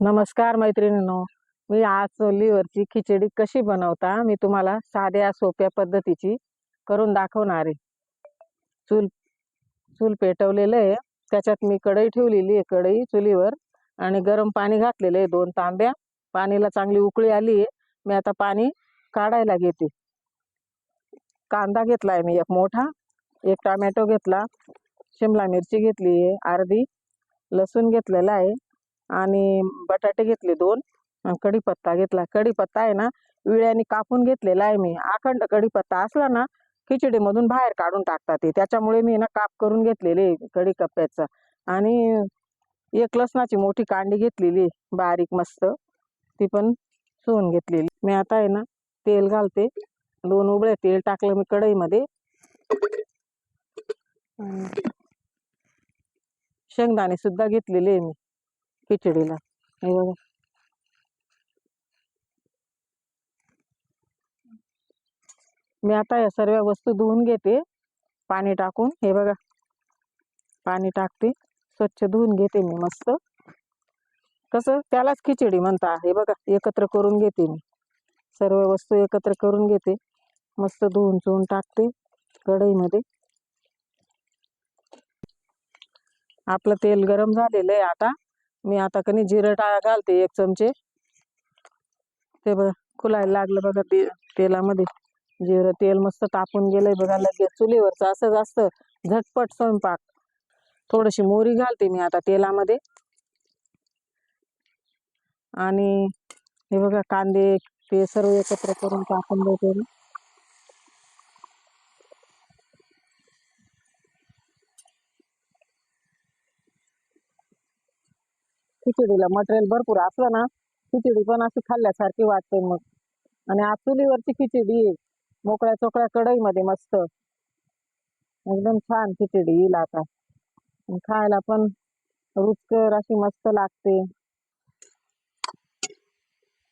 नमस्कार मैत्रिणींनो. मी आज चुलीवरची खिचडी कशी बनवता मी तुम्हाला साध्या सोप्या पद्धतीची करून दाखवणार आहे. चूल चूल पेटवलेलं आहे. त्याच्यात मी कढई ठेवलेली आहे कढई चुलीवर आणि गरम पाणी घातलेलं आहे दोन तांब्या. पाणीला चांगली उकळी आली आहे. मी आता पाणी काढायला घेते. कांदा घेतला आहे मी एक मोठा एक टोमॅटो घेतला शिमला मिरची घेतली आहे अर्धी लसूण घेतलेला आहे. आणि बटाटे घेतले दोन. कढीपत्ता घेतला. कढीपत्ता आहे ना विळ्याने कापून घेतलेला आहे मी. अखंड कढीपत्ता असला ना खिचडीमधून बाहेर काढून टाकतात ते. त्याच्यामुळे मी ना काप करून घेतलेले कढीकप्प्याचा आणि एक लसणाची मोठी कांडी घेतलेली बारीक मस्त. ती पण सोन घेतलेली. मी आता आहे ना तेल घालते. दोन उबळे तेल टाकलं मी कढईमध्ये. शेंगदाणे सुद्धा घेतलेले आहे मी. खिचडीला. हे बघा. मी आता या सर्व वस्तू धुवून घेते. पाणी टाकून. हे बघा. पाणी टाकते. स्वच्छ धुवून घेते मी मस्त. कसं? त्यालाच खिचडी म्हणता. हे बघा. एकत्र करून घेते मी. सर्व वस्तू एकत्र करून घेते. मस्त धुवून चुवून टाकते कढईमध्ये. आपलं तेल गरम झालेलं आहे आता. मी आता कनी जिरं टाळा घालते एक चमचे. ते बघा खुलायला लागलं बघा ते तेलामध्ये. जिरं तेल मस्त तापून गेलंय बघा लगेच चुलीवरचं असंच असतं झटपट स्वयंपाक. थोडीशी मोहरी घालते मी आता तेलामध्ये. आणि हे बघा कांदे ते सर्व एकत्र करून टाकून देते खिचडीला मटेरियल भरपूर असलं ना खिचडी पण अशी खाल्ल्यासारखी वाटते मग. आणि आज चुलीवरची खिचडी मोकळ्या चोकळ्या कढईमध्ये मस्त. एकदम छान खिचडी येईल आता. खायला पण रुचकर अशी मस्त लागते.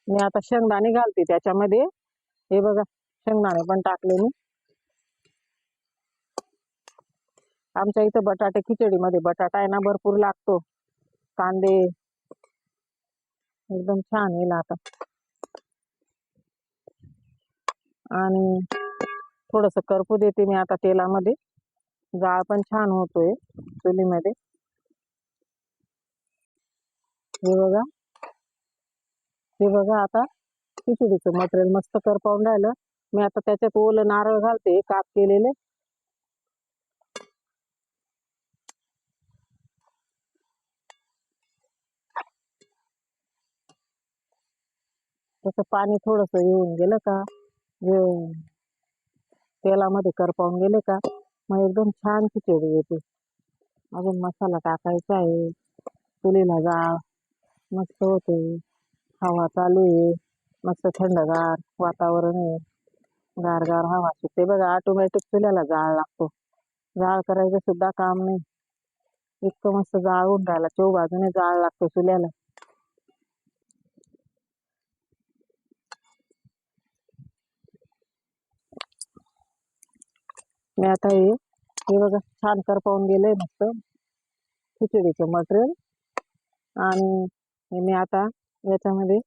मी आता शेंगदाणे घालते त्याच्यामध्ये. हे बघा शेंगदाणे पण टाकले मी. आमच्या इथं बटाटे खिचडीमध्ये बटाटा आहे ना भरपूर लागतो. कांदे एकदम छान येईल आता. आणि थोडस करपू देते मी आता तेलामध्ये. जाळ पण छान होतोय चुलीमध्ये. हे बघा. हे बघा आता खिचडीचं मटेरियल मस्त करपावून राहिलं. मी आता त्याच्यात ओलं नारळ घालते काप केलेले. तसं पाणी थोडस येऊन गेलं का? जे तेलामध्ये करपावून गेले का? मग एकदम छान खिचडी येते. अजून मसाला टाकायचा आहे. चुलीला जाळ मस्त होते. हवा चालू आहे. मस्त थंडगार वातावरण आहे. गार गार हवा सुटते. बघा ऑटोमॅटिक चुल्याला जाळ लागतो. जाळ करायचं सुद्धा काम नाही. इतकं मस्त जाळ होऊन राहिला. चौ बाजूने जाळ लागतो चुल्याला. मी आता हे हे बघा छान करपावून गेलंय मस्त. खिचडीचं मटेरियल. आणि मी आता याच्यामध्ये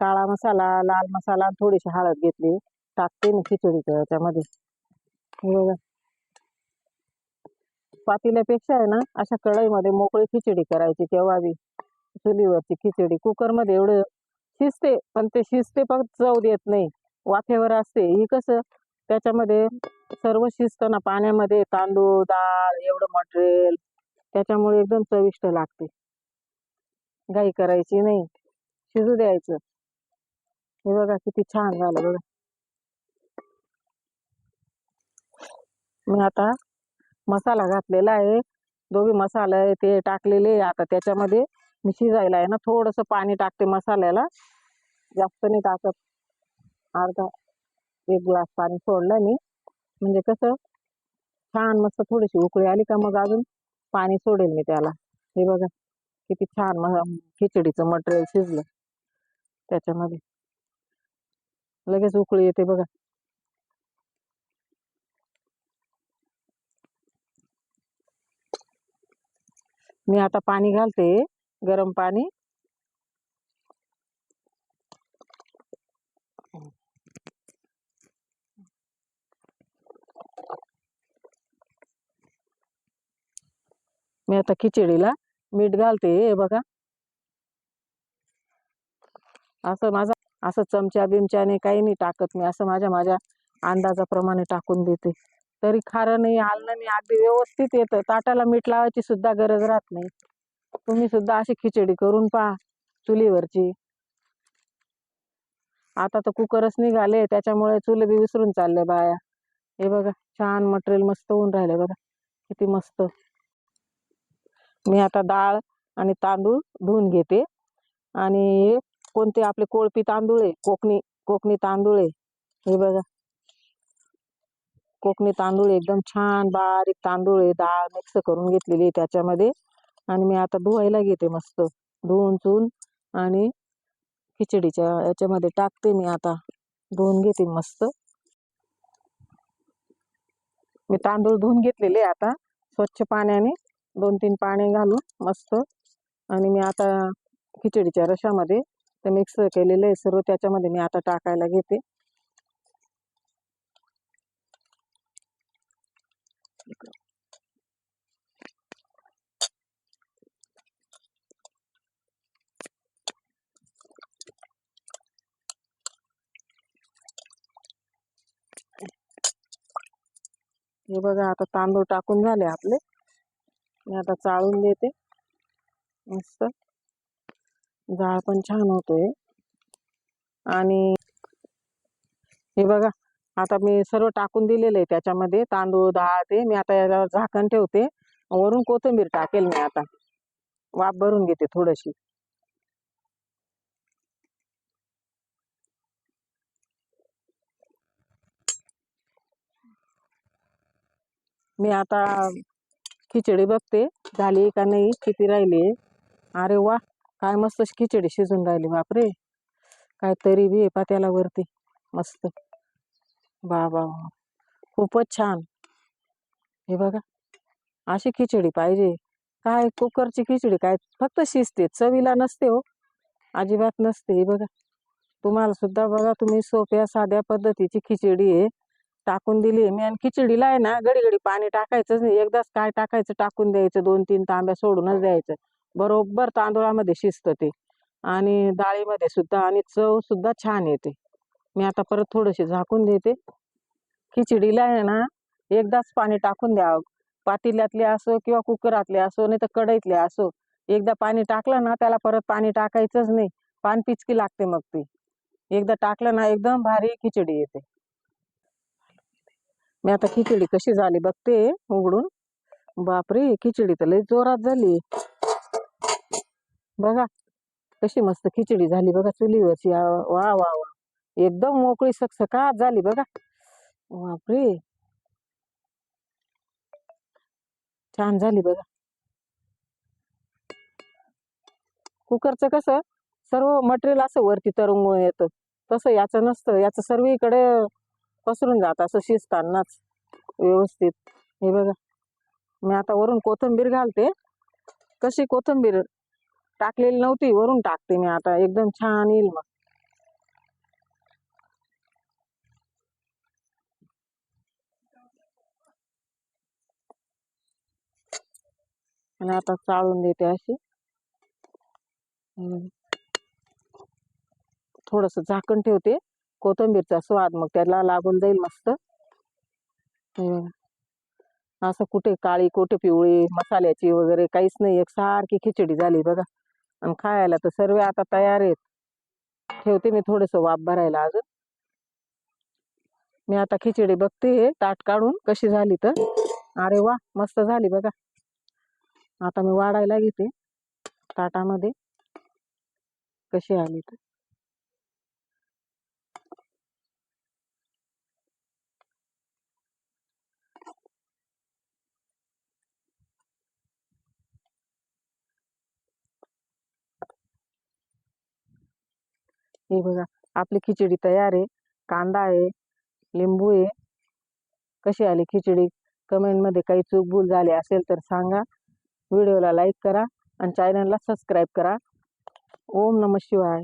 काळा मसाला लाल मसाला आणि थोडीशी हळद घेतली. टाकते मी खिचडीचं याच्यामध्ये. हे बघा. पातेल्यापेक्षा आहे ना अशा कढईमध्ये मोकळी खिचडी करायची केव्हा बी. चुलीवरची खिचडी. कुकरमध्ये एवढं शिजते पण ते शिजते पण चव देत नाही. वाफेवर असते. ही कसं त्याच्यामध्ये सर्व शिजतं ना पाण्यामध्ये तांदूळ डाळ एवढं मटेरियल त्याच्यामुळे एकदम चविष्ट लागते. घाई करायची नाही. शिजू द्यायचं. हे बघा किती छान झालं बघा. मी आता मसाला घातलेला आहे. दोघे मसाले ते टाकलेले आहे. आता त्याच्यामध्ये मी शिजायला आहे ना थोडंसं पाणी टाकते मसाल्याला. जास्त नाही टाकत. अर्धा एक ग्लास पाणी सोडलं मी. म्हणजे कसं छान मस्त थोडीशी उकळी आली का मग अजून पाणी सोडेल मी त्याला. हे बघा किती छान म खिचडीचं मटेरियल शिजलं त्याच्यामध्ये. लगेच उकळी येते बघा. मी आता पाणी घालते गरम पाणी. मी आता खिचडीला मीठ घालते हे बघा. असं माझा असं चमच्या बिमच्याने काही नाही टाकत मी असं माझ्या माझ्या अंदाजाप्रमाणे टाकून देते. तरी खारं नाही आलं नाही अगदी व्यवस्थित येतं. ताटाला मीठ लावायची सुद्धा गरज राहत नाही. तुम्ही सुद्धा अशी खिचडी करून पहा चुलीवरची. आता तर कुकरच निघाले त्याच्यामुळे चुल बी विसरून चालले बाया. हे बघा छान मटेरियल मस्त होऊन राहिले बघा. किती मस्त. मी आता डाळ आणि तांदूळ धुवून घेते. आणि हे कोणते आपले कोळपी तांदूळ आहे कोकणी कोकणी तांदूळ आहे. हे बघा. कोकणी तांदूळ एकदम छान बारीक तांदूळ आहे. डाळ मिक्स करून घेतलेली आहे त्याच्यामध्ये. आणि मी आता धुवायला घेते मस्त. धुवून चून आणि खिचडीच्या याच्यामध्ये टाकते मी आता. धुवून घेते मस्त. मी तांदूळ धुवून घेतलेले आता स्वच्छ पाण्याने. दोन तीन पाणी घालून मस्त. आणि मी आता खिचडीच्या रशामध्ये ते मिक्स केलेलं आहे सर्व त्याच्यामध्ये मी आता टाकायला घेते. हे बघा आता तांदूळ टाकून झाले आपले. मी आता चाळून देते. मस्त. जाळ पण छान होतोय. आणि हे बघा आता मी सर्व टाकून दिलेलं आहे त्याच्यामध्ये. तांदूळ डाळ ते मी आता याच्यावर झाकण ठेवते. वरून कोथिंबीर टाकेल मी आता. वाफ भरून घेते थोडीशी. मी आता खिचडी बघते. झाली का नाही? किती राहिली? अरे वा! काय मस्त खिचडी शिजून राहिली. बापरे! काय तरी बी आहे पात्याला वरती. मस्त. बा बा बा. खूपच छान. हे बघा. अशी खिचडी पाहिजे. काय कुकरची खिचडी? काय फक्त शिजते. चवीला नसते हो. अजिबात नसते. हे बघा. तुम्हाला सुद्धा बघा तुम्ही सोप्या साध्या पद्धतीची खिचडी आहे. टाकून दिली. मी आणि खिचडीला आहे ना घडी घडी पाणी टाकायचंच नाही. एकदाच काय टाकायचं टाकून द्यायचं. दोन तीन तांब्या सोडूनच द्यायचं. बरोबर तांदूळामध्ये शिजतं ते. आणि डाळीमध्ये सुद्धा आणि चव सुद्धा छान येते. मी आता परत थोडीशी झाकून देते. खिचडीला आहे ना एकदाच पाणी टाकून द्यावं. पातेल्यातले असो किंवा कुकरातले असो नाही तर कढईतले असो. एकदा पाणी टाकलं ना त्याला परत पाणी टाकायचंच नाही. पान पिचकी लागते मग ती. एकदा टाकलं ना एकदम भारी खिचडी येते. मी आता खिचडी कशी झाली बघते उघडून. बापरे खिचडी तर लय जोरात झाली. बघा कशी मस्त खिचडी झाली बघा चुलीवरची. वा वा वा. एकदम मोकळी सकसकात झाली बघा. बापरे. छान झाली बघा. कुकरचं कसं सर्व मटेरियल असं वरती तरंगून येतं. तसं याचं नसतं. याचं सर्वीकडे पसरून जात असं शिजतानाच व्यवस्थित. हे बघा मी आता वरून कोथिंबीर घालते. कशी कोथिंबीर टाकलेली नव्हती वरून टाकते मी आता एकदम छान येईल मग. आणि आता चाळून देते अशी. थोडस झाकण ठेवते. कोथिंबीरचा स्वाद मग त्याला लागून जाईल मस्त. असं कुठे काळी कुठे पिवळी मसाल्याची वगैरे काहीच नाही. एक सारखी खिचडी झाली बघा. आणि खायला तर सर्व आता तयार आहेत. ठेवते मी थोडस वाफ भरायला अजून. मी आता खिचडी बघते. ताट काढून कशी झाली तर. अरे वा मस्त झाली बघा. आता मी वाढायला घेते. ताटामध्ये कशी आली तर. हे बघा आपली खिचडी तयार आहे कांदा आहे लिंबू आहे. कशी आली खिचडी? कमेंटमध्ये काही चूक भूल झाली असेल तर सांगा. व्हिडिओला लाईक करा आणि चॅनलला सबस्क्राईब करा. ओम नम शिवाय.